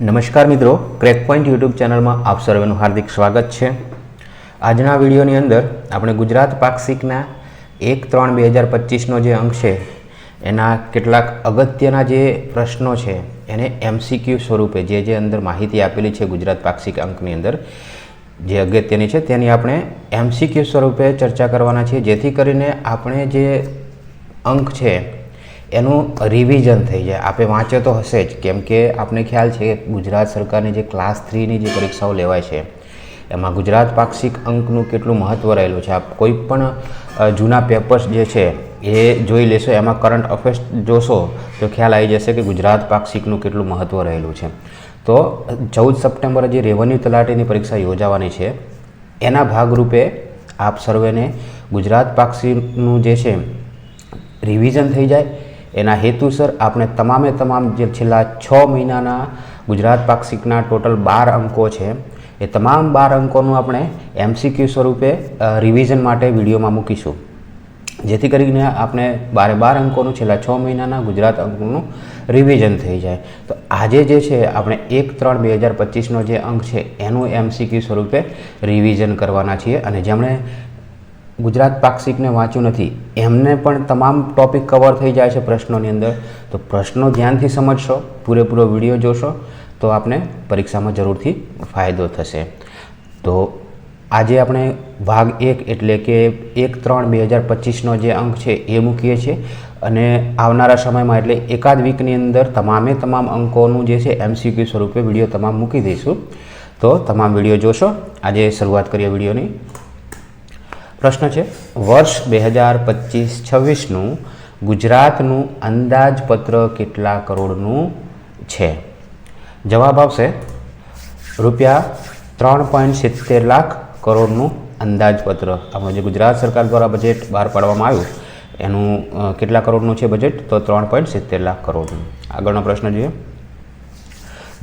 નમસ્કાર મિત્રો crack point YouTube ચેનલમાં આપ સર્વેનું હાર્દિક સ્વાગત છે. આજના વિડીયોની અંદર આપણે ગુજરાત પાક્ષિકના એક ત્રણ બે હજાર પચીસનો જે અંક છે, એના કેટલાક અગત્યના જે પ્રશ્નો છે, એને એમસીક્યુ સ્વરૂપે જે જે અંદર માહિતી આપેલી છે ગુજરાત પાક્ષિક અંકની અંદર, જે અગત્યની છે તેની આપણે એમસીક્યુ સ્વરૂપે ચર્ચા કરવાના છીએ. જેથી કરીને આપણે જે અંક છે એનું રિવિઝન થઈ જાય. આપણે વાંચ્યો તો હશે જ. કેમ કે આપને ખ્યાલ છે ગુજરાત સરકારની જે ક્લાસ થ્રીની જે પરીક્ષાઓ લેવાય છે, એમાં ગુજરાત પાક્ષિક અંકનું કેટલું મહત્ત્વ રહેલું છે? આપ કોઈ પણ જૂના પેપર્સ જે છે, એ જોઈ લેશો. એમાં કરંટ અફેર્સ જોશો તો ખ્યાલ આવી જશે કે ગુજરાત પાક્ષિકનું કેટલું મહત્ત્વ રહેલું છે. તો, ચૌદ સપ્ટેમ્બરે જે રેવન્યુ તલાટીની પરીક્ષા યોજાવાની છે, એના ભાગરૂપે આપ સર્વેને ગુજરાત પાક્ષિકનું જે છે રિવિઝન થઈ જાય. એના હેતુસર આપણે તમામે તમામ જે છેલ્લા છ મહિનાના ગુજરાત પાક્ષિકના ટોટલ બાર અંકો છે, એ તમામ બાર અંકોનું આપણે એમસીક્યુ સ્વરૂપે રિવિઝન માટે વિડીયોમાં મૂકીશું. જેથી કરીને આપણે બારે બાર અંકોનું છેલ્લા છ મહિનાના ગુજરાત અંકનું રિવિઝન થઈ જાય. તો આજે જે છે, આપણે એક ત્રણ બે હજાર પચીસનો જે અંક છે, એનું એમસીક્યુ સ્વરૂપે રિવિઝન કરવાના છીએ. અને જેમણે ગુજરાત પાક્ષિકને વાંચ્યું નથી. એમને પણ તમામ ટોપિક કવર થઈ જાય છે પ્રશ્નોની અંદર. તો પ્રશ્નો ધ્યાનથી સમજશો, પૂરેપૂરો વીડિયો જોશો, તો આપને પરીક્ષામાં જરૂરથી ફાયદો થશે. તો આજે આપણે ભાગ એક એટલે કે એક ત્રણ બે હજાર પચીસનો જે અંક છે એ મૂકીએ છીએ. અને આવનારા સમયમાં એટલે એકાદ વીકની અંદર તમામે તમામ અંકોનું જે છે એમસીક્યુ સ્વરૂપે વીડિયો તમામ મૂકી દઈશું. તો તમામ વીડિયો જોશો. આજે શરૂઆત કરીએ વિડીયોની. પ્રશ્ન છે. વર્ષ બે હજાર પચીસ છવ્વીસનું ગુજરાતનું અંદાજપત્ર કેટલા કરોડનું છે? જવાબ આવશે રૂપિયા ત્રણ પોઈન્ટ સિત્તેર લાખ કરોડનું અંદાજપત્ર. આપણું જે ગુજરાત સરકાર દ્વારા બજેટ બહાર પાડવામાં આવ્યું, એનું કેટલા કરોડનું છે બજેટ? તો ત્રણ પોઈન્ટ સિત્તેર લાખ કરોડનું. આગળનો પ્રશ્ન જોઈએ.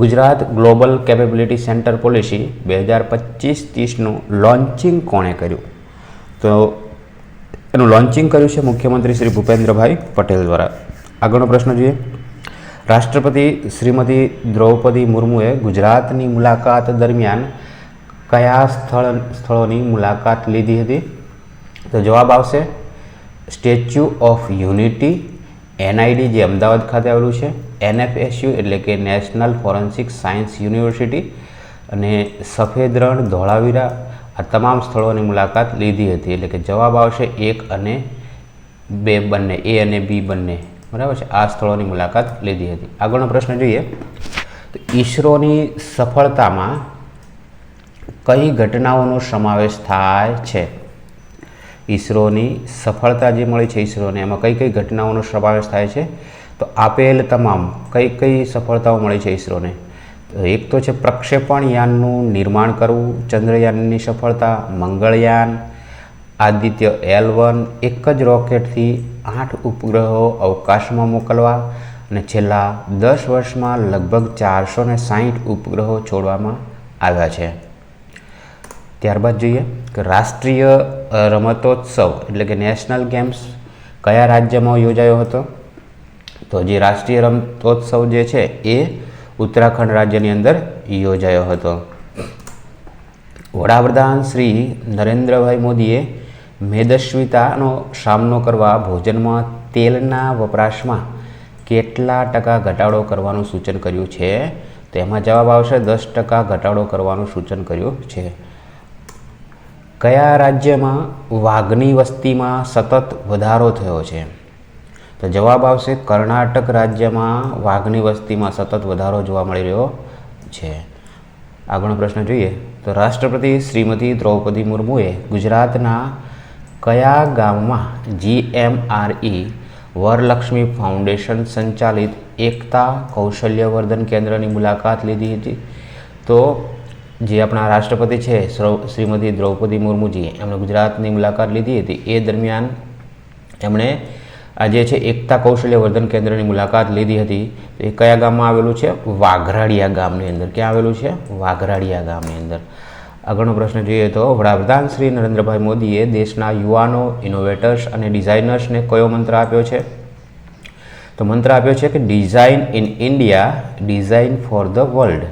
Gujarat global capability centre policy બે હજાર પચીસ ત્રીસનું લોન્ચિંગ કોણે કર્યું? તો એનું લોન્ચિંગ કર્યું છે મુખ્યમંત્રી શ્રી ભૂપેન્દ્રભાઈ પટેલ દ્વારા. આગળનો પ્રશ્ન જોઈએ. રાષ્ટ્રપતિ શ્રીમતી દ્રૌપદી મુર્મુએ ગુજરાતની મુલાકાત દરમિયાન કયા સ્થળ, સ્થળોની મુલાકાત લીધી હતી? તો જવાબ આવશે. સ્ટેચ્યુ ઓફ યુનિટી, એનઆઈડી જે અમદાવાદ ખાતે આવેલું છે, એનએફએસયુ એટલે કે નેશનલ ફોરેન્સિક સાયન્સ યુનિવર્સિટી અને સફેદ રણ ધોળાવીરા આ તમામ સ્થળોની મુલાકાત લીધી હતી. એટલે કે જવાબ આવશે એક અને બે બંને, એ અને બી બંને. બરાબર છે? આ સ્થળોની મુલાકાત લીધી હતી. આગળનો પ્રશ્ન જોઈએ. તો ઈસરોની સફળતામાં કઈ ઘટનાઓનો સમાવેશ થાય છે? ઈસરોની સફળતા જે મળી છે ઈસરોને, એમાં કઈ કઈ ઘટનાઓનો સમાવેશ થાય છે? તો આપેલ તમામ કઈ કઈ સફળતાઓ મળી છે ઈસરોને? એક તો છે પ્રક્ષેપણ યાનનું નિર્માણ કરવું, ચંદ્રયાનની સફળતા, મંગળયાન, આદિત્ય એલ વન, એક જ રોકેટથી આઠ ઉપગ્રહો અવકાશમાં મોકલવા અને છેલ્લા દસ વર્ષમાં લગભગ ચારસો ને સાહીઠ ઉપગ્રહો છોડવામાં આવ્યા છે. ત્યારબાદ જોઈએ કે રાષ્ટ્રીય રમતોત્સવ એટલે કે નેશનલ ગેમ્સ કયા રાજ્યમાં યોજાયો હતો? તો જે રાષ્ટ્રીય રમતોત્સવ જે છે એ ઉત્તરાખંડ રાજ્યની અંદર યોજાયો હતો. વડાપ્રધાન શ્રી નરેન્દ્રભાઈ મોદીએ મેદસ્વીતાનો સામનો કરવા ભોજનમાં તેલના વપરાશમાં કેટલા ટકા ઘટાડો કરવાનું સૂચન કર્યું છે? તેમાં જવાબ આવશે દસ ટકા ઘટાડો કરવાનું સૂચન કર્યું છે. કયા રાજ્યમાં વાઘની વસ્તીમાં સતત વધારો થયો છે? તો જવાબ આવશે, કર્ણાટક રાજ્યમાં વાઘની વસ્તીમાં સતત વધારો જોવા મળી રહ્યો છે. આગળનો પ્રશ્ન જોઈએ તો રાષ્ટ્રપતિ શ્રીમતી દ્રૌપદી મુર્મુએ ગુજરાતના કયા ગામમાં જીએમઆરઈ વરલક્ષ્મી ફાઉન્ડેશન સંચાલિત એકતા કૌશલ્યવર્ધન કેન્દ્રની મુલાકાત લીધી હતી? તો જે આપણા રાષ્ટ્રપતિ છે શ્રીમતી દ્રૌપદી મુર્મુજી એમણે ગુજરાતની મુલાકાત લીધી હતી. એ દરમિયાન એમણે આ જે છે એકતા કૌશલ્યવર્ધન કેન્દ્રની મુલાકાત લીધી હતી એ કયા ગામમાં આવેલું છે? વાઘરાડિયા ગામની અંદર. ક્યાં આવેલું છે? વાઘરાડિયા ગામની અંદર. આગળનો પ્રશ્ન જોઈએ તો, વડાપ્રધાન શ્રી નરેન્દ્રભાઈ મોદીએ દેશના યુવાનો ઇનોવેટર્સ અને ડિઝાઇનર્સને કયો મંત્ર આપ્યો છે? તો મંત્ર આપ્યો છે કે design in India design for the world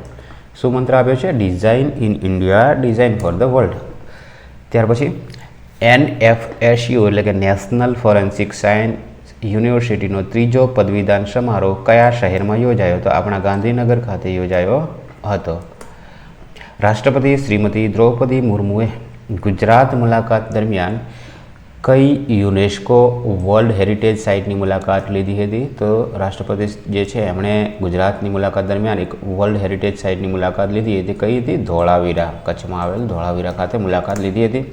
શું મંત્ર આપ્યો છે? Design in India design for the world ત્યાર પછી એન એફ એસ યુ એટલે કે નેશનલ ફોરેન્સિક સાયન્સ યુનિવર્સિટીનો ત્રીજો પદવીદાન સમારોહ કયા શહેરમાં યોજાયો? તો આપણા ગાંધીનગર ખાતે યોજાયો હતો. રાષ્ટ્રપતિ શ્રીમતી દ્રૌપદી મુર્મુએ ગુજરાત મુલાકાત દરમિયાન કઈ યુનેસ્કો વર્લ્ડ હેરિટેજ સાઇટની મુલાકાત લીધી હતી? તો રાષ્ટ્રપતિ જે છે, એમણે ગુજરાતની મુલાકાત દરમિયાન એક વર્લ્ડ હેરિટેજ સાઇટની મુલાકાત લીધી હતી. કઈ હતી? ધોળાવીરા, કચ્છમાં આવેલ ધોળાવીરા ખાતે મુલાકાત લીધી હતી.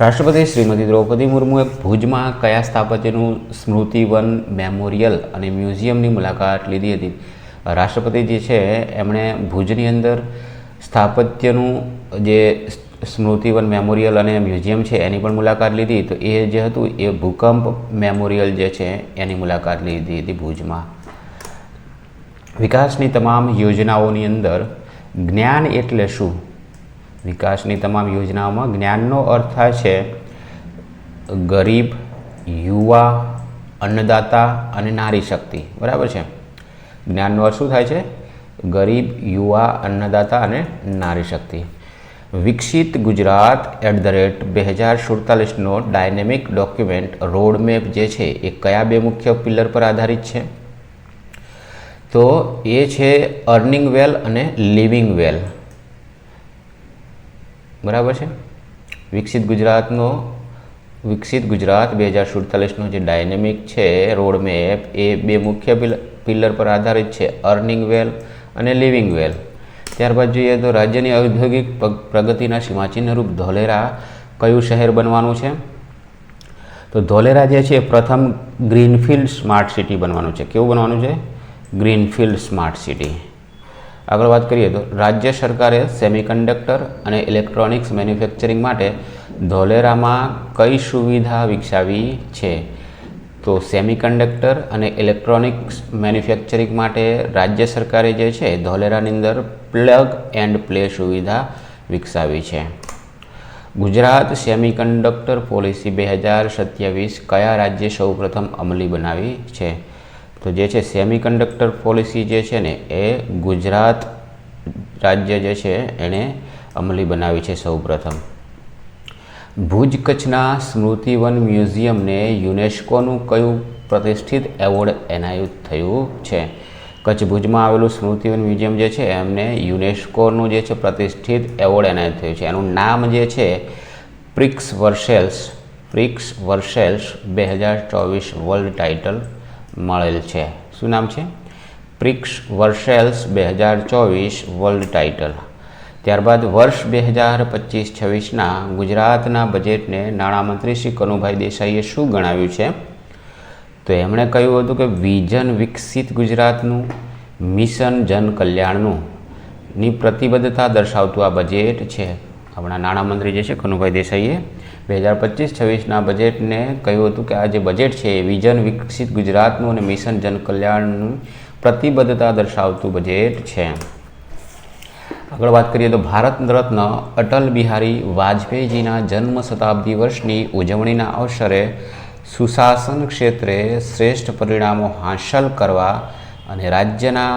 રાષ્ટ્રપતિ શ્રીમતી દ્રૌપદી મુર્મુએ ભુજમાં કયા સ્થાપત્યનું સ્મૃતિવન મેમોરિયલ અને મ્યુઝિયમની મુલાકાત લીધી હતી? રાષ્ટ્રપતિ જે છે, એમણે ભુજની અંદર સ્થાપત્યનું જે સ્મૃતિવન મેમોરિયલ અને મ્યુઝિયમ છે, એની પણ મુલાકાત લીધી. તો એ જે હતું, એ ભૂકંપ મેમોરિયલ જે છે, એની મુલાકાત લીધી હતી ભુજમાં. વિકાસની તમામ યોજનાઓની અંદર જ્ઞાન એટલે શું? વિકાસની તમામ યોજનાઓમાં જ્ઞાનનો અર્થ થાય છે, ગરીબ, યુવા, અન્નદાતા અને નારી શક્તિ. બરાબર છે? જ્ઞાનનો અર્થ શું થાય છે? ગરીબ, યુવા, અન્નદાતા અને નારી શક્તિ. વિકસિત ગુજરાત એટ ધ રેટ બે હજાર સુડતાલીસનો ડાયનેમિક ડોક્યુમેન્ટ રોડમેપ જે છે એ કયા બે મુખ્ય પિલર પર આધારિત છે? તો એ છે અર્નિંગ વેલ અને લિવિંગ વેલ. બરાબર છે? વિકસિત ગુજરાતનો, વિકસિત ગુજરાત બે હજાર સુડતાલીસનો જે ડાયનેમિક છે રોડમેપ એ બે મુખ્ય પિલર પર આધારિત છે અર્નિંગ વેલ અને લિવિંગ વેલ ત્યારબાદ જોઈએ તો રાજ્યની ઔદ્યોગિક પ્રગતિના સીમાચિહ્નરૂપ ધોલેરા કયું શહેર બનવાનું છે? તો ધોલેરા જે છે પ્રથમ ગ્રીનફિલ્ડ સ્માર્ટ સિટી બનવાનું છે. કેવું બનવાનું છે? ગ્રીનફિલ્ડ સ્માર્ટ સિટી આગળ વાત કરીએ તો રાજ્ય સરકારે સેમિકન્ડક્ટર અને ઇલેક્ટ્રોનિક્સ મેન્યુફેક્ચરિંગ માટે ધોલેરામાં કઈ સુવિધા વિકસાવી છે? તો સેમિકન્ડક્ટર અને ઇલેક્ટ્રોનિક્સ મેન્યુફેક્ચરિંગ માટે રાજ્ય સરકારે જે છે, ધોલેરાની અંદર પ્લગ એન્ડ પ્લે સુવિધા વિકસાવી છે. ગુજરાત સેમિકન્ડક્ટર પોલિસી બે હજાર સત્યાવીસ કયા રાજ્ય સૌપ્રથમ અમલી બનાવી છે? તો જે છે સેમિકન્ડક્ટર પોલિસી જે છે ને, એ ગુજરાત રાજ્ય જે છે એણે અમલી બનાવી છે સૌપ્રથમ. ભુજ કચ્છના સ્મૃતિવન મ્યુઝિયમને યુનેસ્કોનું કયું પ્રતિષ્ઠિત એવોર્ડ એનાયત થયું છે? કચ્છ ભુજમાં આવેલું સ્મૃતિવન મ્યુઝિયમ જે છે, એમને યુનેસ્કોનું જે છે પ્રતિષ્ઠિત એવોર્ડ એનાયત થયું છે. એનું નામ જે છે, પ્રિક્સ વર્સેલ્સ પ્રિક્સ વર્સેલ્સ બે હજાર ચોવીસ વર્લ્ડ ટાઇટલ મળેલ છે. શું નામ છે? પ્રિક્સ વર્સેલ્સ બે હજાર ચોવીસ વર્લ્ડ ટાઇટલ. ત્યારબાદ વર્ષ બે હજાર પચીસ છવ્વીસના ગુજરાતના બજેટને નાણામંત્રી શ્રી કનુભાઈ દેસાઈએ શું ગણાવ્યું છે? તો એમણે કહ્યું હતું કે વિઝન વિકસિત ગુજરાતનું, મિશન જન કલ્યાણનું ની પ્રતિબદ્ધતા દર્શાવતું આ બજેટ છે. આપણા નાણામંત્રી જે છે કનુભાઈ દેસાઈએ બે હજાર પચીસ છવ્વીસના બજેટને કહ્યું હતું કે આ જે બજેટ છે એ વિઝન વિકસિત ગુજરાતનું અને મિશન જન કલ્યાણનું પ્રતિબદ્ધતા દર્શાવતું બજેટ છે. આગળ વાત કરીએ તો ભારત રત્ન અટલ બિહારી વાજપેયીજીના જન્મ શતાબ્દી વર્ષની ઉજવણીના અવસરે સુશાસન ક્ષેત્રે શ્રેષ્ઠ પરિણામો હાંસલ કરવા અને રાજ્યના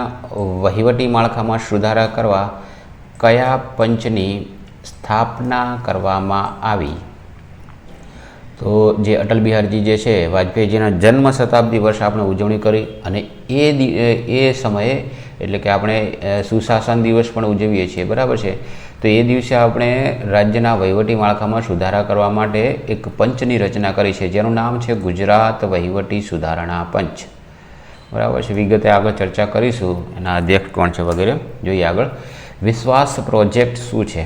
વહીવટી માળખામાં સુધારા કરવા કયા પંચની સ્થાપના કરવામાં આવી? તો જે અટલ બિહારીજી જે છે, વાજપેયીજીના જન્મ શતાબ્દી વર્ષ આપણે ઉજવણી કરી અને એ એ સમયે એટલે કે આપણે સુશાસન દિવસ પણ ઉજવીએ છીએ, બરાબર છે? તો એ દિવસે આપણે રાજ્યના વહીવટી માળખામાં સુધારા કરવા માટે એક પંચની રચના કરી છે, જેનું નામ છે ગુજરાત વહીવટી સુધારણા પંચ. બરાબર છે? વિગતે આગળ ચર્ચા કરીશું. એના અધ્યક્ષ કોણ છે વગેરે? જોઈએ આગળ. વિશ્વાસ પ્રોજેક્ટ શું છે?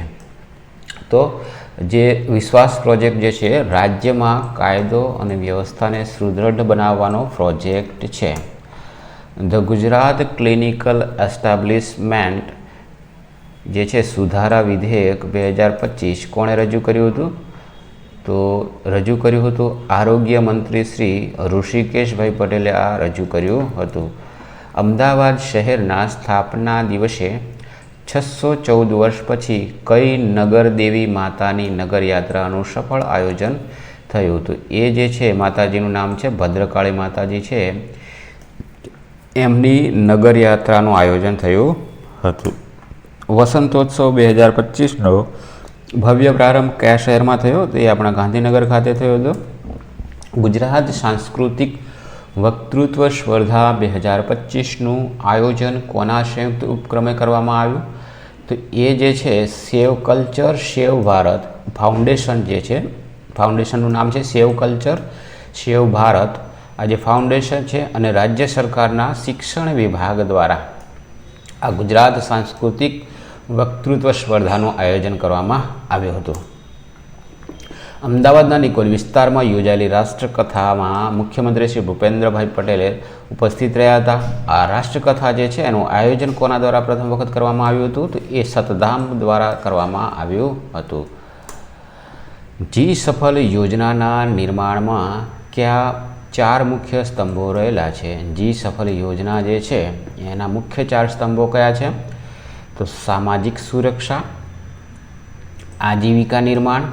તો જે વિશ્વાસ પ્રોજેક્ટ જે છે, રાજ્યમાં કાયદો અને વ્યવસ્થાને સુદૃઢ બનાવવાનો પ્રોજેક્ટ છે. ધ ગુજરાત ક્લિનિકલ એસ્ટાબ્લિશમેન્ટ જે છે, સુધારા વિધેયક બે હજાર પચીસ, કોણે રજૂ કર્યું હતું? તો રજૂ કર્યું હતું આરોગ્ય મંત્રી શ્રી ઋષિકેશભાઈ પટેલે આ રજૂ કર્યું હતું. અમદાવાદ શહેરના સ્થાપના દિવસે છસો ચૌદ વર્ષ પછી કઈ નગર દેવી માતાની નગરયાત્રાનું સફળ આયોજન થયું હતું? એ જે છે, માતાજીનું નામ છે, ભદ્રકાળી માતાજી છે. એમની નગરયાત્રાનું આયોજન થયું હતું. વસંતોત્સવ બે હજાર પચીસનો ભવ્ય પ્રારંભ કયા શહેરમાં થયો? તો આપણા ગાંધીનગર ખાતે થયો હતો. ગુજરાત સાંસ્કૃતિક વક્તૃત્વ સ્પર્ધા બે હજાર પચીસનું આયોજન કોના સંયુક્ત ઉપક્રમે કરવામાં આવ્યું? તો એ જે છે, save culture, save Bharat foundation જે છે ફાઉન્ડેશનનું નામ છે સેવ કલ્ચર, સેવ ભારત. આ જે ફાઉન્ડેશન છે અને રાજ્ય સરકારના શિક્ષણ વિભાગ દ્વારા આ ગુજરાત સાંસ્કૃતિક વક્તૃત્વ સ્પર્ધાનું આયોજન કરવામાં આવ્યું હતું. અમદાવાદના નિકોલ વિસ્તારમાં યોજાયેલી રાષ્ટ્રકથામાં મુખ્યમંત્રી શ્રી ભૂપેન્દ્રભાઈ પટેલે ઉપસ્થિત રહ્યા હતા. આ રાષ્ટ્રકથા જે છે એનું આયોજન કોના દ્વારા પ્રથમ વખત કરવામાં આવ્યું હતું? તો એ સતધામ દ્વારા કરવામાં આવ્યું હતું. જી સફળ યોજનાના નિર્માણમાં કયા ચાર મુખ્ય સ્તંભો રહેલા છે? જી સફળ યોજના જે છે, એના મુખ્ય ચાર સ્તંભો કયા છે? તો સામાજિક સુરક્ષા, આજીવિકા નિર્માણ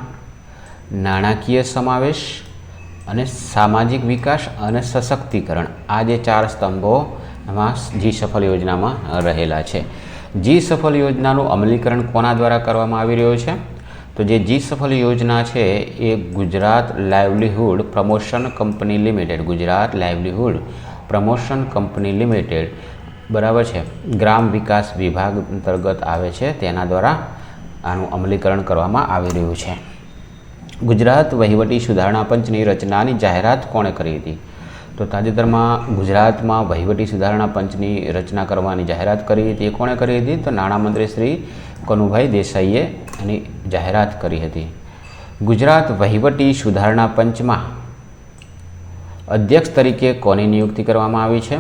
નાણાકીય સમાવેશ અને સામાજિક વિકાસ અને સશક્તિકરણ આ જે ચાર સ્તંભો એમાં જી સફળ યોજનામાં રહેલા છે. જી સફળ યોજનાનું અમલીકરણ કોના દ્વારા કરવામાં આવી રહ્યું છે? તો જે જી સફળ યોજના છે એ Gujarat livelihood promotion company limited, Gujarat livelihood promotion company limited, બરાબર છે? ગ્રામ વિકાસ વિભાગ અંતર્ગત આવે છે, તેના દ્વારા આનું અમલીકરણ કરવામાં આવી રહ્યું છે. ગુજરાત વહીવટી સુધારણા પંચની રચનાની જાહેરાત કોણે કરી હતી? તો તાજેતરમાં ગુજરાતમાં વહીવટી સુધારણા પંચની રચના કરવાની જાહેરાત કરી હતી એ કોણે કરી હતી? તો નાણામંત્રી શ્રી કનુભાઈ દેસાઈએ એની જાહેરાત કરી હતી. ગુજરાત વહીવટી સુધારણા પંચમાં અધ્યક્ષ તરીકે કોની નિયુક્તિ કરવામાં આવી છે?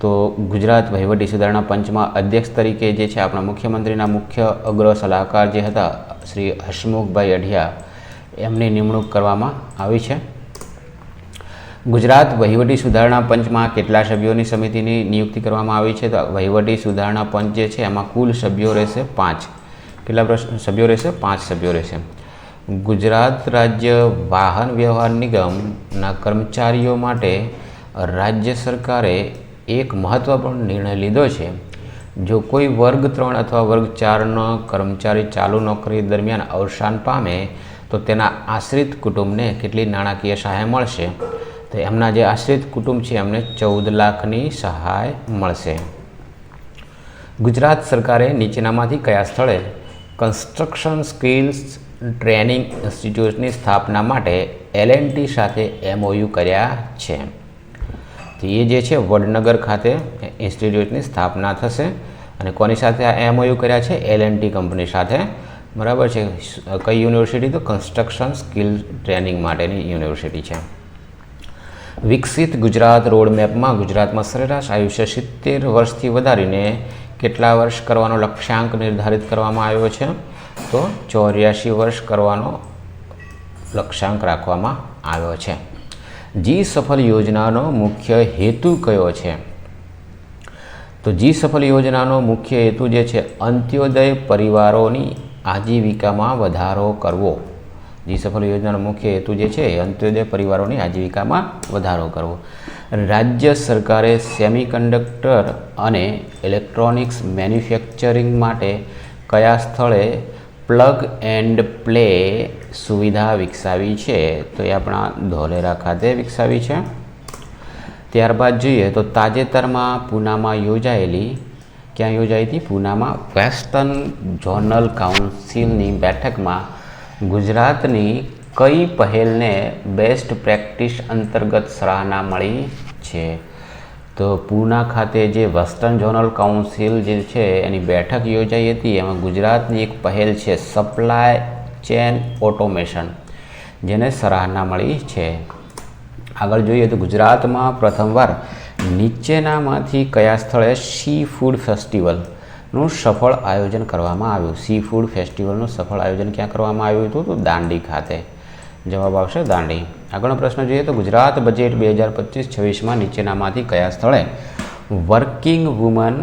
તો ગુજરાત વહીવટી સુધારણા પંચમાં અધ્યક્ષ તરીકે જે છે આપણા મુખ્યમંત્રીના મુખ્ય અગ્ર સલાહકાર જે હતા, શ્રી હસમુખભાઈ અઢિયા એમની નિમણૂક કરવામાં આવી છે. ગુજરાત વહીવટી સુધારણા પંચમાં કેટલા સભ્યોની સમિતિની નિયુક્તિ કરવામાં આવી છે? તો વહીવટી સુધારણા પંચ જે છે, એમાં કુલ સભ્યો રહેશે પાંચ. કેટલા પ્રશ્ન સભ્યો રહેશે? પાંચ સભ્યો રહેશે. ગુજરાત રાજ્ય વાહન વ્યવહાર નિગમના કર્મચારીઓ માટે રાજ્ય સરકારે એક મહત્ત્વપૂર્ણ નિર્ણય લીધો છે. જો કોઈ વર્ગ ત્રણ અથવા વર્ગ ચારનો કર્મચારી ચાલુ નોકરી દરમિયાન અવસાન પામે તો તેના આશ્રિત કુટુંબને કેટલી નાણાકીય સહાય મળશે? તો એમના જે આશ્રિત કુટુંબ છે, એમને ચૌદ લાખની સહાય મળશે. ગુજરાત સરકારે નીચેનામાંથી કયા સ્થળે કન્સ્ટ્રક્શન સ્કિલ્સ ટ્રેનિંગ ઇન્સ્ટિટ્યૂટની સ્થાપના માટે એલએનટી સાથે એમઓયુ કર્યા છે? તો એ જે છે, વડનગર ખાતે ઇન્સ્ટિટ્યૂટની સ્થાપના થશે અને કોની સાથે આ એમઓયુ કર્યા છે? એલએનટી કંપની સાથે. બરાબર છે. કઈ યુનિવર્સિટી તો કન્સ્ટ્રક્શન સ્કિલ ટ્રેનિંગ માટેની યુનિવર્સિટી છે. વિકસિત ગુજરાત રોડ મેપમાં ગુજરાતમાં સરેરાશ આયુષ્ય સિત્તેર વર્ષથી વધારીને કેટલા વર્ષ કરવાનો લક્ષ્યાંક નિર્ધારિત કરવામાં આવ્યો છે? તો ચોર્યાસી વર્ષ કરવાનો લક્ષ્યાંક રાખવામાં આવ્યો છે. જી સફળ યોજનાનો મુખ્ય હેતુ કયો છે? તો જી સફળ યોજનાનો મુખ્ય હેતુ જે છે, અંત્યોદય પરિવારોની આજીવિકામાં વધારો કરવો. જી સફળ યોજનાનો મુખ્ય હેતુ જે છે, અંત્યોદય પરિવારોની આજીવિકામાં વધારો કરવો. રાજ્ય સરકારે સેમિકન્ડક્ટર અને ઇલેક્ટ્રોનિક્સ મેન્યુફેક્ચરિંગ માટે કયા સ્થળે પ્લગ એન્ડ પ્લે સુવિધા વિકસાવી છે? તો એ આપણા ધોલેરા ખાતે વિકસાવી છે. ત્યારબાદ જોઈએ તો તાજેતરમાં પૂનામાં યોજાયેલી ક્યાં યોજાઈ હતી? પૂનામાં વેસ્ટર્ન ઝોનલ કાઉન્સિલની બેઠકમાં ગુજરાતની કઈ પહેલને બેસ્ટ પ્રેક્ટિસ અંતર્ગત સરાહના મળી છે? તો પૂના ખાતે જે વેસ્ટર્ન ઝોનલ કાઉન્સિલ જે છે, એની બેઠક યોજાઈ હતી. એમાં ગુજરાતની એક પહેલ છે, સપ્લાય ચેન ઓટોમેશન, જેને સરાહના મળી છે. આગળ જોઈએ તો ગુજરાતમાં પ્રથમવાર નીચેનામાંથી કયા સ્થળે સી ફૂડ ફેસ્ટિવલનું સફળ આયોજન કરવામાં આવ્યું? સી ફૂડ ફેસ્ટિવલનું સફળ આયોજન ક્યાં કરવામાં આવ્યું હતું? તો દાંડી ખાતે. જવાબ આવશે દાંડી. આગળનો પ્રશ્ન જોઈએ તો ગુજરાત બજેટ બે હજાર પચીસ છવ્વીસમાં નીચેનામાંથી કયા સ્થળે વર્કિંગ વુમન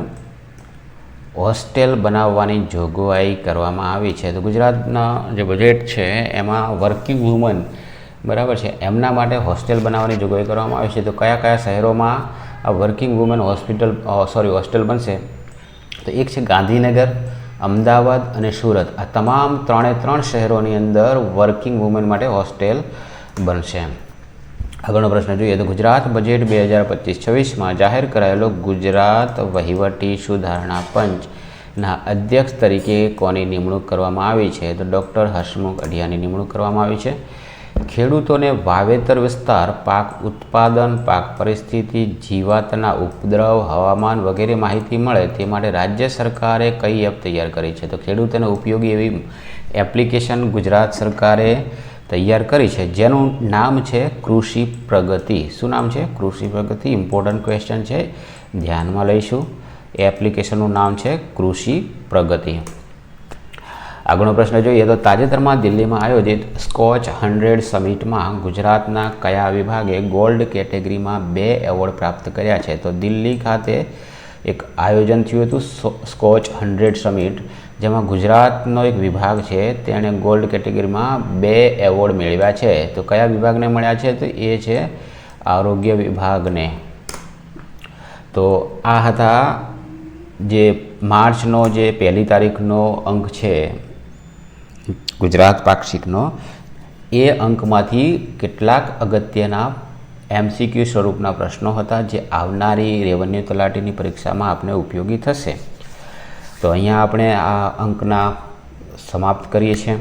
હોસ્ટેલ બનાવવાની જોગવાઈ કરવામાં આવી છે? તો ગુજરાતના જે બજેટ છે, એમાં વર્કિંગ વુમન બરાબર છે. એમના માટે હોસ્ટેલ બનાવવાની જોગવાઈ કરવામાં આવી છે. તો કયા કયા શહેરોમાં આ working women hospital sorry, hostel બનશે? તો એક છે ગાંધીનગર, અમદાવાદ અને સુરત. આ તમામ ત્રણે ત્રણ શહેરોની અંદર વર્કિંગ વુમેન માટે હોસ્ટેલ બનશે. આગળનો પ્રશ્ન જોઈએ તો ગુજરાત બજેટ બે હજાર પચીસ છવ્વીસમાં જાહેર કરાયેલો ગુજરાત વહીવટી સુધારણા પંચના અધ્યક્ષ તરીકે કોની નિમણૂક કરવામાં આવી છે? તો ડૉક્ટર હર્ષમુખ અઢિયાની નિમણૂક કરવામાં આવી છે. ખેડૂતોને વાવેતર વિસ્તાર, પાક ઉત્પાદન, પાક પરિસ્થિતિ, જીવાતના ઉપદ્રવ, હવામાન વગેરે માહિતી મળે તે માટે રાજ્ય સરકારે કઈ એપ તૈયાર કરી છે? તો ખેડૂતોને ઉપયોગી એવી એપ્લિકેશન ગુજરાત સરકારે તૈયાર કરી છે. જેનું નામ છે કૃષિ પ્રગતિ. શું નામ છે? કૃષિ પ્રગતિ. ઇમ્પોર્ટન્ટ ક્વેશ્ચન છે. ધ્યાનમાં લઈશું. એપ્લિકેશનનું નામ છે કૃષિ પ્રગતિ. આગળનો પ્રશ્ન જોઈએ તો તાજેતરમાં દિલ્હીમાં આયોજિત સ્કોચ હંડ્રેડ સમિટમાં ગુજરાતના કયા વિભાગે ગોલ્ડ કેટેગરીમાં બે એવોર્ડ પ્રાપ્ત કર્યા છે? તો દિલ્હી ખાતે એક આયોજન થયું હતું સ્કોચ હંડ્રેડ સમિટ, જેમાં ગુજરાતનો એક વિભાગ છે, તેણે ગોલ્ડ કેટેગરીમાં બે એવોર્ડ મેળવ્યા છે. તો કયા વિભાગને મળ્યા છે? તો એ છે આરોગ્ય વિભાગને. તો આ હતા જે માર્ચનો જે પહેલી તારીખનો અંક છે. ગુજરાત પાક્ષિકનો, એ અંકમાંથી કેટલાક અગત્યના એમસીક્યુ સ્વરૂપના પ્રશ્નો હતા જે આવનારી રેવન્યુ તલાટીની પરીક્ષામાં આપણે ઉપયોગી થશે. તો અહીંયા આપણે આ અંકના સમાપ્ત કરીએ છીએ.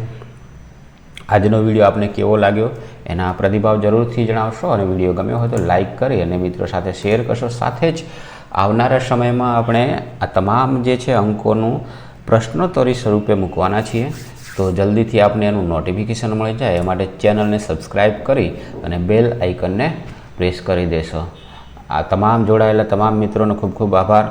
આજનો વીડિયો આપને કેવો લાગ્યો એના પ્રતિભાવ જરૂરથી જણાવશો અને વીડિયો ગમ્યો હોય તો લાઈક કરી અને મિત્રો સાથે શેર કરશો. સાથે જ આવનારા સમયમાં આપણે આ તમામ જે છે અંકોનું પ્રશ્નોત્તરી સ્વરૂપે મૂકવાના છીએ. તો જલ્દીથી આપને એનું નોટિફિકેશન મળી જાય, એ માટે ચેનલને સબસ્ક્રાઈબ કરી અને બેલ આઇકનને પ્રેસ કરી દેશો. આ તમામ જોડાયેલા તમામ મિત્રોનો ખૂબ ખૂબ આભાર.